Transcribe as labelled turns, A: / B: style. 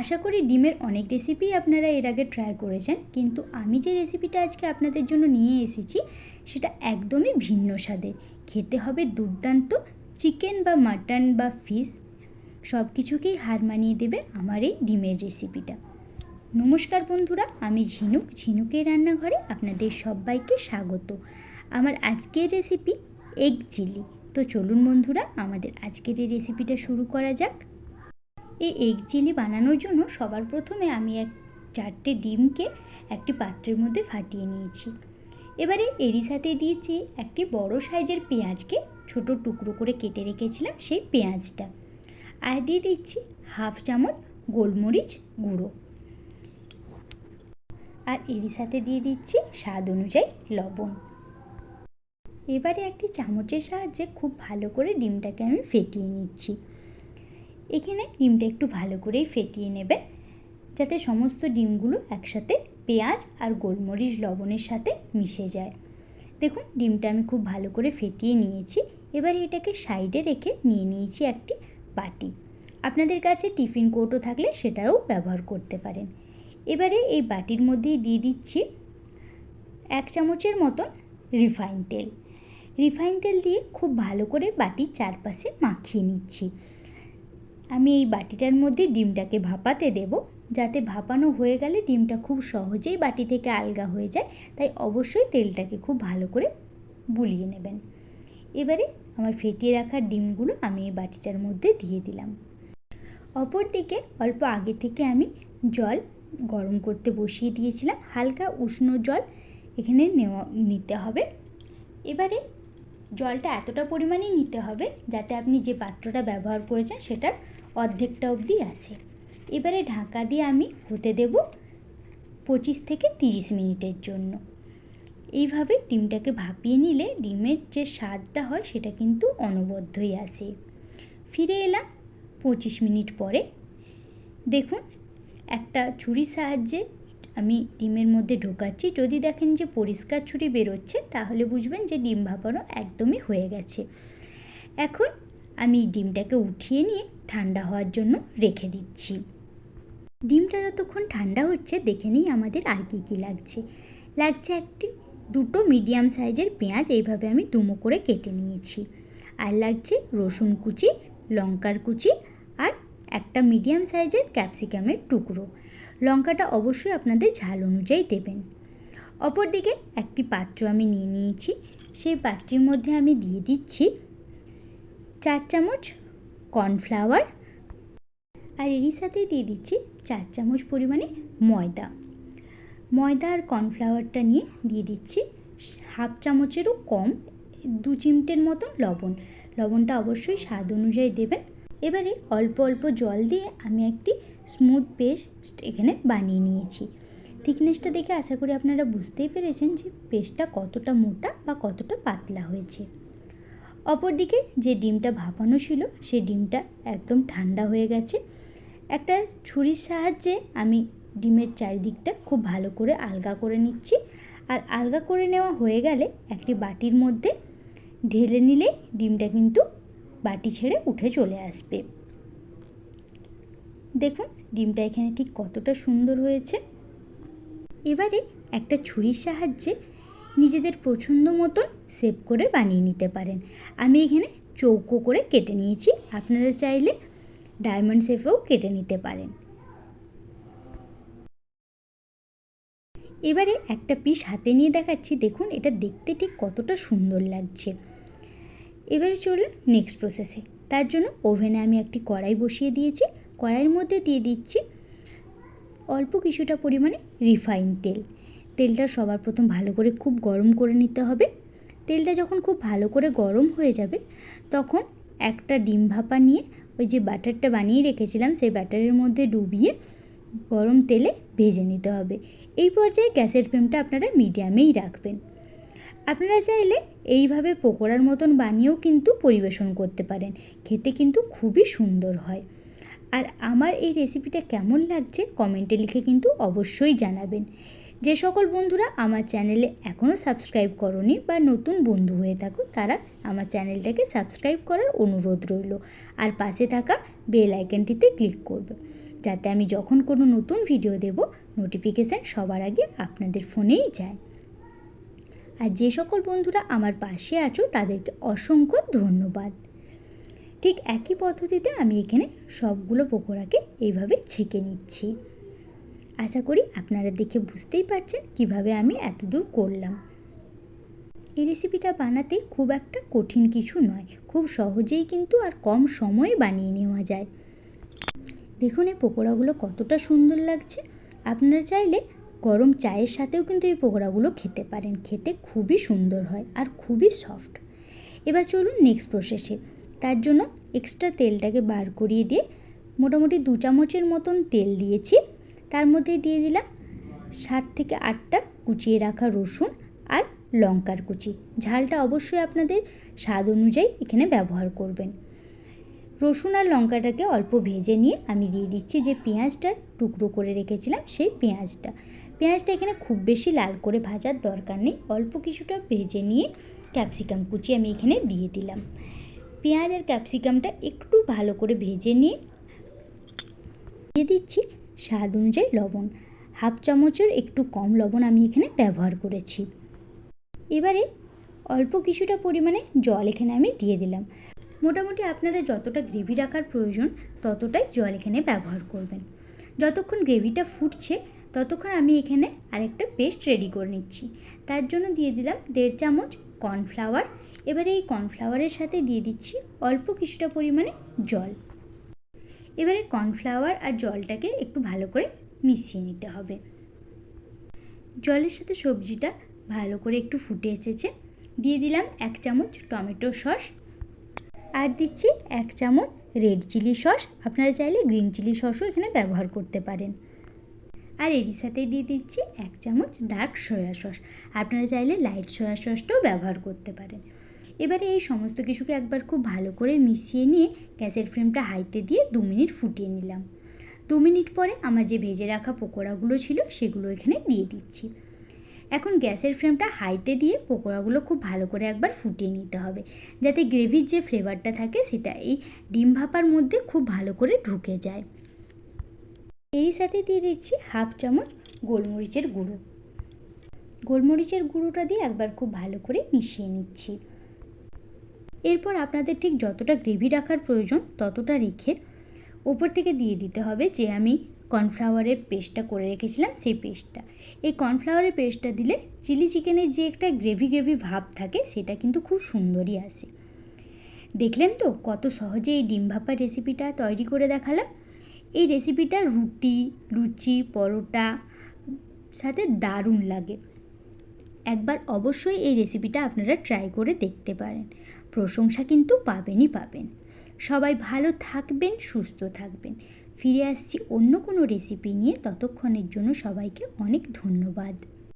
A: আশা করি ডিমের অনেক রেসিপি আপনারা এর আগে ট্রাই করেছেন, কিন্তু আমি যে রেসিপিটা আজকে আপনাদের জন্য নিয়ে এসেছি, সেটা একদমই ভিন্ন স্বাদের। খেতে হবে দুর্দান্ত চিকেন বা মাটন বা ফিশ সব কিছুকেই হার মানিয়ে দেবে আমার এই ডিমের রেসিপিটা নমস্কার বন্ধুরা, আমি ঝিনুক, ঝিনুকের রান্নাঘরে আপনাদের সবাইকে স্বাগত। আমার আজকের রেসিপি এগ চিলি তো চলুন বন্ধুরা, আমাদের আজকের এই রেসিপিটা শুরু করা যাক। এই এগ চিলি বানানোর জন্য সবার প্রথমে আমি এক, চারটে ডিমকে একটি পাত্রের মধ্যে ফাটিয়ে নিয়েছি। এবারে এরই সাথে দিয়েছি একটি বড় সাইজের পেঁয়াজকে ছোট টুকরো করে কেটে রেখেছিলাম সেই পেঁয়াজটা। আর দিয়ে দিচ্ছি হাফ চামচ গোলমরিচ গুঁড়ো। আর এরই সাথে দিয়ে দিচ্ছি স্বাদ অনুযায়ী লবণ। এবারে একটি চামচের সাহায্যে খুব ভালো করে ডিমটাকে আমি ফেটিয়ে নিচ্ছি। এখানে ডিমটা একটু ভালো করেই ফেটিয়ে নেবেন। যাতে সমস্ত ডিমগুলো একসাথে পেঁয়াজ আর গোলমরিচ লবণের সাথে মিশে যায়। দেখুন, ডিমটা আমি খুব ভালো করে ফেটিয়ে নিয়েছি। এবার এটাকে সাইডে রেখে নিয়ে নিয়েছি একটি বাটি। আপনাদের কাছে টিফিন কোটও থাকলে সেটাও ব্যবহার করতে পারেন। এবারে এই বাটির মধ্যেই দিয়ে দিচ্ছি এক চামচের মতন রিফাইন তেল। রিফাইন তেল দিয়ে খুব ভালো করে বাটির চারপাশে মাখিয়ে নিচ্ছি। আমি এই বাটিটার মধ্যে ডিমটাকে ভাপাতে দেব। যাতে ভাপানো হয়ে গেলে ডিমটা খুব সহজেই বাটি থেকে আলগা হয়ে যায়। তাই অবশ্যই তেলটাকে খুব ভালো করে বুলিয়ে নেবেন। এবারে আমার ফেটিয়ে রাখা ডিমগুলো আমি এই বাটিটার মধ্যে দিয়ে দিলাম। অপরদিকে অল্প আগে থেকে আমি জল গরম করতে বসিয়ে দিয়েছিলাম। হালকা উষ্ণ জল এখানে নেওয়া, নিতে হবে। এবারে জলটা এতটা পরিমাণে নিতে হবে যাতে আপনি যে পাত্রটা ব্যবহার করেছেন সেটার অর্ধেকটা অবধি আসে এবারে ঢাকা দিয়ে আমি হতে দেব পঁচিশ থেকে তিরিশ মিনিটের জন্য। এইভাবে ডিমটাকে ভাপিয়ে নিলে ডিমের যে স্বাদটা হয় সেটা কিন্তু অনবদ্যই আসে। ফিরে এলাম পঁচিশ মিনিট পরে। দেখুন, একটা ছুরির সাহায্যে আমি ডিমের মধ্যে ঢোকাচ্ছি। যদি দেখেন যে পরিষ্কার ছুরি বেরোচ্ছে, তাহলে বুঝবেন যে ডিম ভাপানো একদমই হয়ে গেছে। এখন আমি ডিমটাকে উঠিয়ে নিয়ে ঠান্ডা হওয়ার জন্য রেখে দিচ্ছি। ডিমটা যতক্ষণ ঠান্ডা হচ্ছে, দেখে নিই আমাদের আর কী কী লাগছে। লাগছে একটি দুটো মিডিয়াম সাইজের পেঁয়াজ, এইভাবে আমি ডুমো করে কেটে নিয়েছি। আর লাগছে রসুন কুচি, লঙ্কার কুচি আর একটা মিডিয়াম সাইজের ক্যাপসিকামের টুকরো। লঙ্কাটা অবশ্যই আপনাদের ঝাল অনুযায়ী দেবেন। অপরদিকে একটি পাত্র আমি নিয়ে নিয়েছি। সেই পাত্রের মধ্যে আমি দিয়ে দিচ্ছি চার চামচ কর্নফ্লাওয়ার। আর এরই সাথে দিয়ে দিচ্ছি চার চামচ পরিমাণে ময়দা। ময়দা আর কর্নফ্লাওয়ারটা নিয়ে দিয়ে দিচ্ছি হাফ চামচেরও কম, দু চিমটের মতন লবণ। লবণটা অবশ্যই স্বাদ অনুযায়ী দেবেন। এবারে অল্প অল্প জল দিয়ে আমি একটি স্মুথ পেস্ট এখানে বানিয়ে নিয়েছি। থিকনেসটা দেখে আশা করি আপনারা বুঝতেই পেরেছেন যে পেস্টটা কতটা মোটা বা কতটা পাতলা হয়েছে। অপরদিকে যে ডিমটা ভাপানো ছিল সেই ডিমটা একদম ঠান্ডা হয়ে গেছে। একটা ছুরির সাহায্যে আমি ডিমের চারিদিকটা খুব ভালো করে আলগা করে নিচ্ছি। আর আলগা করে নেওয়া হয়ে গেলে একটি বাটির মধ্যে ঢেলে নিলে ডিমটা কিন্তু বাটি ছেড়ে উঠে চলে আসবে। দেখুন, ডিমটা এখানে ঠিক কতটা সুন্দর হয়েছে। এবারে একটা ছুরির সাহায্যে নিজেদের পছন্দ মতন সেভ করে বানিয়ে নিতে পারেন। আমি এখানে চৌকো করে কেটে নিয়েছি। আপনারা চাইলে ডায়মন্ড শেপেও কেটে নিতে পারেন। এবারে একটা পিস হাতে নিয়ে দেখাচ্ছি। দেখুন, এটা দেখতে ঠিক কতটা সুন্দর লাগছে। এবারে চলে নেক্সট প্রসেসে তার জন্য ওভেনে আমি একটি কড়াই বসিয়ে দিয়েছি। কড়াইয়ের মধ্যে দিয়ে দিচ্ছি অল্প কিছুটা পরিমাণে রিফাইন তেল। তেলটা সবার প্রথম ভালো করে খুব গরম করে নিতে হবে। তেলটা যখন খুব ভালো করে গরম হয়ে যাবে, তখন একটা ডিম ভাপা নিয়ে ওই যে ব্যাটারটা বানিয়ে রেখেছিলাম, সেই ব্যাটারের মধ্যে ডুবিয়ে গরম তেলে ভেজে নিতে হবে। এই পর্যায়ে গ্যাসের ফ্লেমটা আপনারা মিডিয়ামেই রাখবেন। আপনারা চাইলে এইভাবে পকোড়ার মতন বানিয়েও কিন্তু পরিবেশন করতে পারেন। খেতে কিন্তু খুবই সুন্দর হয়। আর আমার এই রেসিপিটা কেমন লাগছে কমেন্টে লিখে কিন্তু অবশ্যই জানাবেন। যে সকল বন্ধুরা আমার চ্যানেলে এখনও সাবস্ক্রাইব করনি বা নতুন বন্ধু হয়ে থাকো তারা আমার চ্যানেলটাকে সাবস্ক্রাইব করার অনুরোধ রইল আর পাশে থাকা বেল আইকনটিতে ক্লিক করবে। যাতে আমি যখন কোনো নতুন ভিডিও দেব, নোটিফিকেশান সবার আগে আপনাদের ফোনেই যায়। আর যে সকল বন্ধুরা আমার পাশে আছো, তাদেরকে অসংখ্য ধন্যবাদ। ঠিক একই পদ্ধতিতে আমি এখানে সবগুলো পকোড়াকে এইভাবে ছেঁকে নিচ্ছি। আশা করি আপনারা দেখে বুঝতেই পারছেন কীভাবে আমি এত দূর করলাম। এই রেসিপিটা বানাতে খুব একটা কঠিন কিছু নয়, খুব সহজেই কিন্তু আর কম সময়ে বানিয়ে নেওয়া যায়। দেখুন এই পকোড়াগুলো কতটা সুন্দর লাগছে। আপনারা চাইলে গরম চায়ের সাথেও কিন্তু এই পকোড়াগুলো খেতে পারেন। খেতে খুবই সুন্দর হয় আর খুবই সফট এবার চলুন নেক্সট প্রসেসে তার জন্য এক্সট্রা তেলটাকে বার করিয়ে দিয়ে মোটামুটি দু চামচের মতন তেল দিয়েছি। তার মধ্যে দিয়ে দিলাম সাত থেকে আটটা কুচিয়ে রাখা রসুন আর লঙ্কার কুচি। ঝালটা অবশ্যই আপনাদের স্বাদ অনুযায়ী এখানে ব্যবহার করবেন। রসুন আর লঙ্কাটাকে অল্প ভেজে নিয়ে আমি দিয়ে দিচ্ছি যে পেঁয়াজটা টুকরো করে রেখেছিলাম সেই পেঁয়াজটা। পেঁয়াজটা এখানে খুব বেশি লাল করে ভাজার দরকার নেই, অল্প কিছুটা ভেজে নিয়ে ক্যাপসিকাম কুচি আমি এখানে দিয়ে দিলাম। পেঁয়াজ আর ক্যাপসিকামটা একটু ভালো করে ভেজে নিয়ে দিয়ে দিচ্ছি স্বাদ অনুযায়ী লবণ। হাফ চামচের একটু কম লবণ আমি এখানে ব্যবহার করেছি। এবারে অল্প কিছুটা পরিমাণে জল এখানে আমি দিয়ে দিলাম। মোটামুটি আপনারা যতটা গ্রেভি রাখার প্রয়োজন ততটাই জল এখানে ব্যবহার করবেন। যতক্ষণ গ্রেভিটা ফুটছে ততক্ষণ আমি এখানে আরেকটা পেস্ট রেডি করে নিচ্ছি। তার জন্য দিয়ে দিলাম দেড় চামচ কর্নফ্লাওয়ার। এবারে এই কর্নফ্লাওয়ারের সাথে দিয়ে দিচ্ছি অল্প কিছুটা পরিমাণে জল। এবারে কর্নফ্লাওয়ার আর জলটাকে একটু ভালো করে মিশিয়ে নিতে হবে। জলের সাথে সবজিটা ভালো করে একটু ফুটে এসেছে। দিয়ে দিলাম এক চামচ টমেটো সস আর দিচ্ছি এক চামচ রেড চিলি সস। আপনারা চাইলে গ্রিন চিলি সসও এখানে ব্যবহার করতে পারেন। আর এরই সাথে দিয়ে দিচ্ছি এক চামচ ডার্ক সয়া সস। আপনারা চাইলে লাইট সয়া সসটাও ব্যবহার করতে পারেন। এবারে এই সমস্ত কিছুকে একবার খুব ভালো করে মিশিয়ে নিয়ে গ্যাসের ফ্লেমটা হাইতে দিয়ে দু মিনিট ফুটিয়ে নিলাম। দু মিনিট পরে আমার যে ভেজে রাখা পকোড়াগুলো ছিল সেগুলো এখানে দিয়ে দিচ্ছি। এখন গ্যাসের ফ্লেমটা হাইতে দিয়ে পকোড়াগুলো খুব ভালো করে একবার ফুটিয়ে নিতে হবে। যাতে গ্রেভির যে ফ্লেভারটা থাকে সেটা এই ডিম ভাপার মধ্যে খুব ভালো করে ঢুকে যায়। এই সাথে দিয়ে দিচ্ছি হাফ চামচ গোলমরিচের গুঁড়ো। গোলমরিচের গুঁড়োটা দিয়ে একবার খুব ভালো করে মিশিয়ে নিচ্ছি। এরপর আপনাদের ঠিক যতটা গ্রেভি রাখার প্রয়োজন ততটা রেখে ওপর থেকে দিয়ে দিতে হবে যে আমি কর্নফ্লাওয়ারের পেস্টটা করে রেখেছিলাম সেই পেস্টটা। এই কর্নফ্লাওয়ারের পেস্টটা দিলে চিলি চিকেনের যে একটা গ্রেভি গ্রেভি ভাব থাকে সেটা কিন্তু খুব সুন্দরই আসে। দেখলেন তো কত সহজে এই ডিম ভাপার রেসিপিটা তৈরি করে দেখালাম। এই রেসিপিটা রুটি, লুচি, পরোটা সাথে দারুণ লাগে। একবার অবশ্যই এই রেসিপিটা আপনারা ট্রাই করে দেখতে পারেন। প্রশংসা কিন্তু পাবেনই পাবেন। সবাই ভালো থাকবেন, সুস্থ থাকবেন। ফিরে আসছি অন্য কোনো রেসিপি নিয়ে। ততক্ষণের জন্য সবাইকে অনেক ধন্যবাদ।